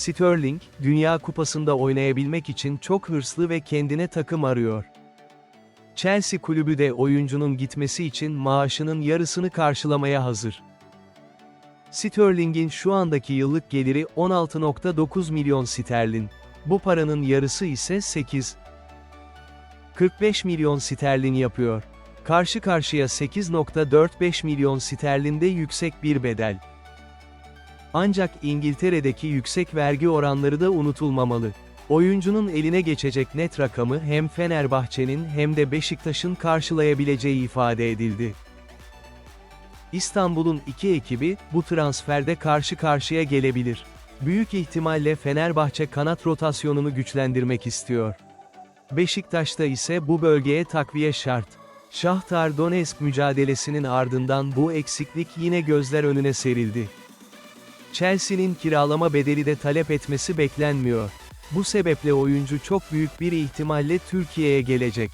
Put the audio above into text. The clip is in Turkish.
Sterling, Dünya Kupası'nda oynayabilmek için çok hırslı ve kendine takım arıyor. Chelsea kulübü de oyuncunun gitmesi için maaşının yarısını karşılamaya hazır. Sterling'in şu andaki yıllık geliri 16.9 milyon sterlin. Bu paranın yarısı ise 8. 45 milyon sterlin yapıyor. Karşı karşıya 8.45 milyon sterlinde yüksek bir bedel. Ancak İngiltere'deki yüksek vergi oranları da unutulmamalı. Oyuncunun eline geçecek net rakamı hem Fenerbahçe'nin hem de Beşiktaş'ın karşılayabileceği ifade edildi. İstanbul'un iki ekibi, bu transferde karşı karşıya gelebilir. Büyük ihtimalle Fenerbahçe kanat rotasyonunu güçlendirmek istiyor. Beşiktaş'ta ise bu bölgeye takviye şart. Şahtar Donetsk mücadelesinin ardından bu eksiklik yine gözler önüne serildi. Chelsea'nin kiralama bedeli de talep etmesi beklenmiyor. Bu sebeple oyuncu çok büyük bir ihtimalle Türkiye'ye gelecek.